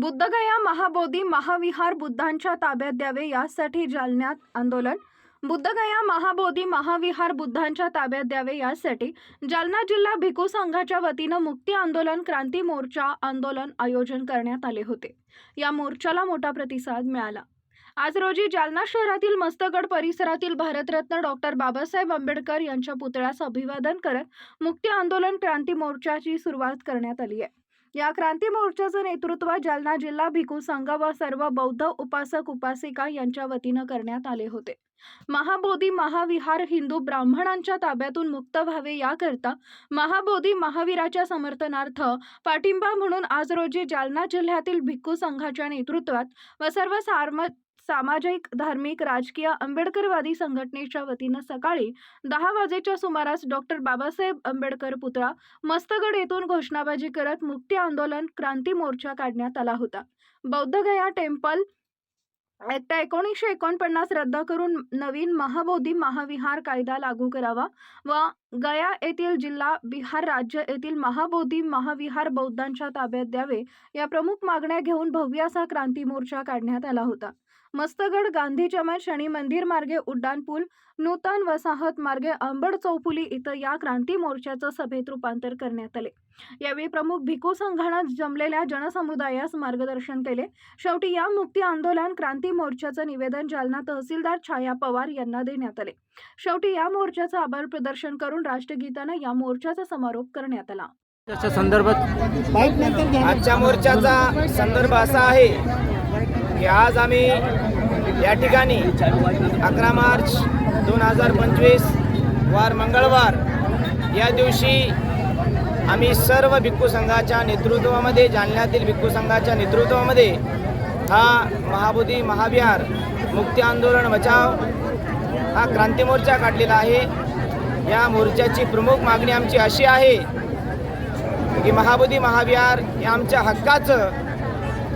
बुद्धगया महाबोधी महाविहार बुद्धांच्या ताब्यात द्यावे यासाठी जालन्यात आंदोलन. बुद्धगया महाबोधी महाविहार बुद्धांच्या ताब्यात द्यावे यासाठी जालना जिल्हा भिकू संघाच्या वतीनं मुक्ती आंदोलन क्रांती मोर्चा आंदोलन आयोजन करण्यात आले होते. या मोर्चाला मोठा प्रतिसाद मिळाला. आज रोजी जालना शहरातील मस्तगड परिसरातील भारतरत्न डॉक्टर बाबासाहेब आंबेडकर यांच्या पुतळ्यास अभिवादन करत मुक्ती आंदोलन क्रांती मोर्चाची सुरुवात करण्यात आली आहे. या क्रांती मोर्चाचं नेतृत्व जालना जिल्हा भिकू संघ व सर्व बौद्ध उपासक उपासिका यांच्या वतीनं करण्यात आले होते. महाबोधी महाविहार हिंदू ब्राह्मणांच्या ताब्यातून मुक्त व्हावे याकरता महाबोधी महावीराच्या समर्थनार्थ पाठिंबा म्हणून आज रोजी जालना जिल्ह्यातील भिक्खू संघाच्या नेतृत्वात व सर्व सार्म सामाजिक धार्मिक राजकीय आंबेडकरवादी संघटनेच्या वतीनं सकाळी दहा वाजेच्या सुमारास डॉक्टर बाबासाहेब आंबेडकर पुतळा मस्तगड येथून घोषणाबाजी करत मुक्ती आंदोलन क्रांती मोर्चा काढण्यात आला होता. बौद्धगया टेम्पल एकटा एकोणीसशे एकोणपन्नास रद्द करून नवीन महाबोधी महाविहार कायदा लागू करावा व गया येथील जिल्हा बिहार राज्य येथील महाबोधी महाविहार बौद्धांच्या ताब्यात द्यावे या प्रमुख मागण्या घेऊन भव्य असा क्रांती मोर्चा काढण्यात आला होता. मस्तगड गांधी चमन शनी मंदिर मार्गे उड्डाण पूल नूतन वसाहत मार्गे अंबड चौफुली इथं या क्रांती मोर्चाचं सभेत रूपांतर करण्यात आले. यावेळी प्रमुख भिकू संघानं जमलेल्या जनसमुदायास मार्गदर्शन केले. शेवटी या मुक्ती आंदोलन क्रांती मोर्चाचं निवेदन जालना तहसीलदार छाया पवार यांना देण्यात आले. शेवटी या मोर्चाचं आभार प्रदर्शन करून राष्ट्रगीतानं या मोर्चाचा समारोप करण्यात आला. त्याच्या संदर्भात आजच्या मोर्चाचा संदर्भ असा आहे की आज आम्ही या ठिकाणी अकरा मार्च दोन हजार पंचवीस वार मंगळवार या दिवशी आम्ही सर्व भिक्खू संघाच्या नेतृत्वामध्ये जालन्यातील भिक्खू संघाच्या नेतृत्वामध्ये हा महाबोधी महाविहार मुक्ती आंदोलन बचाव हा क्रांती मोर्चा काढलेला आहे. या मोर्चाची प्रमुख मागणी आमची अशी आहे की महाबोधी महाविहार हे आमच्या हक्काचं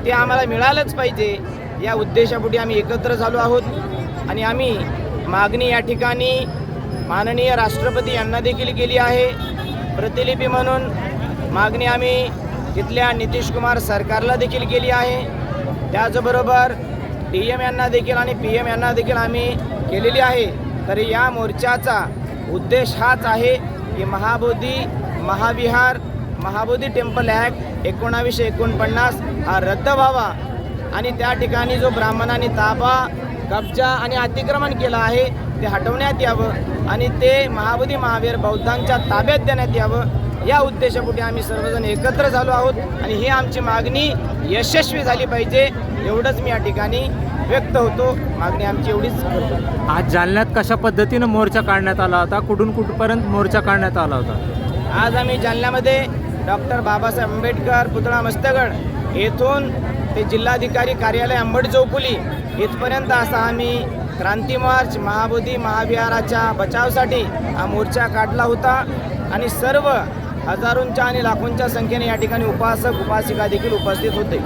ते आम्हाला मिळालंच पाहिजे. या उद्देशापोटी आम्ही एकत्र झालो आहोत. आणि आम्ही मागणी या ठिकाणी माननीय राष्ट्रपती यांना देखील केली आहे. प्रतिलिपी म्हणून मागणी आम्ही तिथल्या नितीश कुमार सरकारला देखील केली आहे. त्याचबरोबर डी एम यांना देखील आणि पी एम यांना देखील आम्ही केलेली आहे. तरी या मोर्चाचा उद्देश हाच आहे की महाबोधी महाविहार महाबोधी टेम्पल ॲक्ट एकोणावीसशे एकोणपन्नास हा रद्द व्हावा. आणि त्या ठिकाणी जो ब्राह्मणांनी ताबा कब्जा आणि अतिक्रमण केलं आहे ते हटवण्यात यावं आणि ते महाबोधी महावीर बौद्धांच्या ताब्यात देण्यात यावं. या उद्देशापोटी आम्ही सर्वजण एकत्र झालो आहोत आणि ही आमची मागणी यशस्वी झाली पाहिजे एवढंच मी या ठिकाणी व्यक्त होतो. मागणी आमची एवढीच करतो. आज जालन्यात कशा पद्धतीनं मोर्चा काढण्यात आला होता? कुठून कुठपर्यंत मोर्चा काढण्यात आला होता? आज आम्ही जालन्यामध्ये डॉक्टर बाबासाहेब आंबेडकर पुतळा मस्तगड येथून ते जिल्हाधिकारी कार्यालय अंबड चौकुली इथपर्यंत असा आम्ही क्रांती मार्च महाबोधी महाविहाराच्या बचावसाठी हा मोर्चा काढला होता. आणि सर्व हजारोंच्या आणि लाखोंच्या संख्येने या ठिकाणी उपासक उपासिका देखील उपस्थित होते.